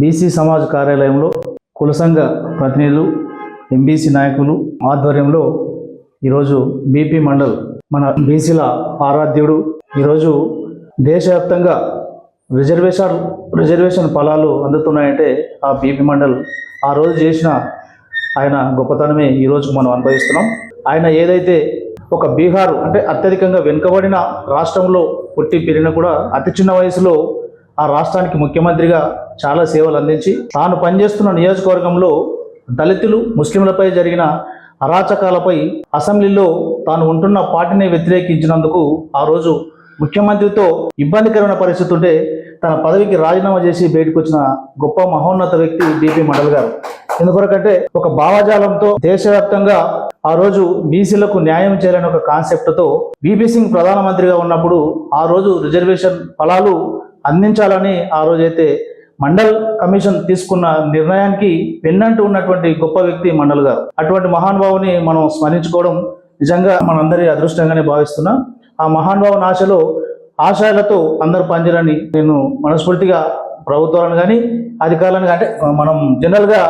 BC Samaj కార్యాలయంలో కుల సంఘ ప్రతినిధులు ఎంబీసీ నాయకులు ఆధ్వర్యంలో ఈరోజు బీపీ మండల్ మన బీసీల ఆరాధ్యుడు. ఈరోజు దేశవ్యాప్తంగా రిజర్వేషన్ రిజర్వేషన్ ఫలాలు అందుతున్నాయంటే ఆ బీపీ మండల్ ఆ రోజు చేసిన ఆయన గొప్పతనమే ఈరోజు మనం అనుభవిస్తున్నాం. ఆయన ఏదైతే ఒక బీహార్ అంటే అత్యధికంగా వెనుకబడిన రాష్ట్రంలో పుట్టి పెరిగిన కూడా అతి చిన్న వయసులో ఆ రాష్ట్రానికి ముఖ్యమంత్రిగా చాలా సేవలు అందించి తాను పనిచేస్తున్న నియోజకవర్గంలో దళితులు ముస్లింలపై జరిగిన అరాచకాలపై అసెంబ్లీలో తాను ఉంటున్న పార్టీని వ్యతిరేకించినందుకు ఆ రోజు ముఖ్యమంత్రితో ఇబ్బందికరమైన పరిస్థితి ఉంటే తన పదవికి రాజీనామా చేసి బయటకు వచ్చిన గొప్ప మహోన్నత వ్యక్తి బీపీ మండల్ గారు. ఎందుకొరకంటే ఒక భావజాలంతో దేశవ్యాప్తంగా ఆ రోజు బీసీలకు న్యాయం చేయాలనే ఒక కాన్సెప్ట్తో బీపీ సింగ్ ప్రధానమంత్రిగా ఉన్నప్పుడు ఆ రోజు రిజర్వేషన్ ఫలాలు అందించాలని ఆ రోజైతే మండల్ కమిషన్ తీసుకున్న నిర్ణయానికి పెన్నంటూ ఉన్నటువంటి గొప్ప వ్యక్తి మండల్ గారు. అటువంటి మహానుభావుని మనం స్మరించుకోవడం నిజంగా మనందరి అదృష్టంగానే భావిస్తున్నాం. ఆ మహానుభావుని ఆశలో ఆశయాలతో అందరూ పనిచేయాలని నేను మనస్ఫూర్తిగా ప్రభుత్వాలను కానీ అధికారులను అంటే మనం జనరల్గా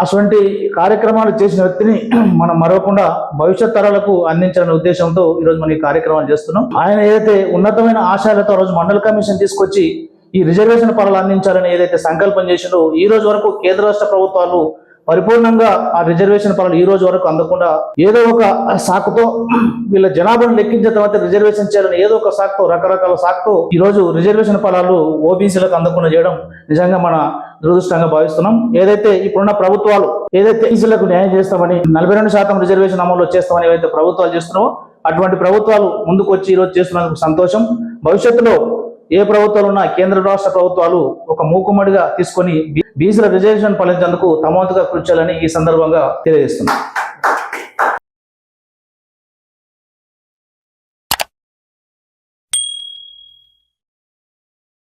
అటువంటి కార్యక్రమాలు చేసిన వ్యక్తిని మనం మరవకుండా భవిష్యత్ తరాలకు అందించాలనే ఉద్దేశంతో ఈరోజు మనం ఈ కార్యక్రమాలు చేస్తున్నాం. ఆయన ఏదైతే ఉన్నతమైన ఆశయాలతో రోజు మండల కమిషన్ తీసుకొచ్చి ఈ రిజర్వేషన్ పనులు అందించాలని ఏదైతే సంకల్పం చేసిందో ఈ రోజు వరకు కేంద్ర రాష్ట్ర ప్రభుత్వాలు పరిపూర్ణంగా ఆ రిజర్వేషన్ పనులు ఈ రోజు వరకు అందకుండా ఏదో ఒక సాకుతో వీళ్ళ జనాభాను లెక్కించిన తర్వాత రిజర్వేషన్ చేయాలని ఏదో ఒక సాకుతో రకరకాల సాకుతో ఈ రోజు రిజర్వేషన్ ఫలాలు ఓబీసీలకు అందకుండా చేయడం నిజంగా మన దురదృష్టంగా భావిస్తున్నాం. ఏదైతే ఇప్పుడున్న ప్రభుత్వాలు ఏదైతే ఈసీలకు న్యాయం చేస్తామని నలభై రెండు శాతం రిజర్వేషన్ అమలు చేస్తామని ఏవైతే ప్రభుత్వాలు చేస్తున్నావో అటువంటి ప్రభుత్వాలు ముందుకు వచ్చి ఈరోజు చేస్తున్నందుకు సంతోషం. భవిష్యత్తులో ఏ ప్రభుత్వాలు ఉన్నా కేంద్ర రాష్ట్ర ప్రభుత్వాలు ఒక మూకుమ్మడిగా తీసుకొని బీసీల రిజర్వేషన్ పాలించేందుకు తమ వంతుగా కృషి చేయాలని ఈ సందర్భంగా తెలియజేస్తున్నాం.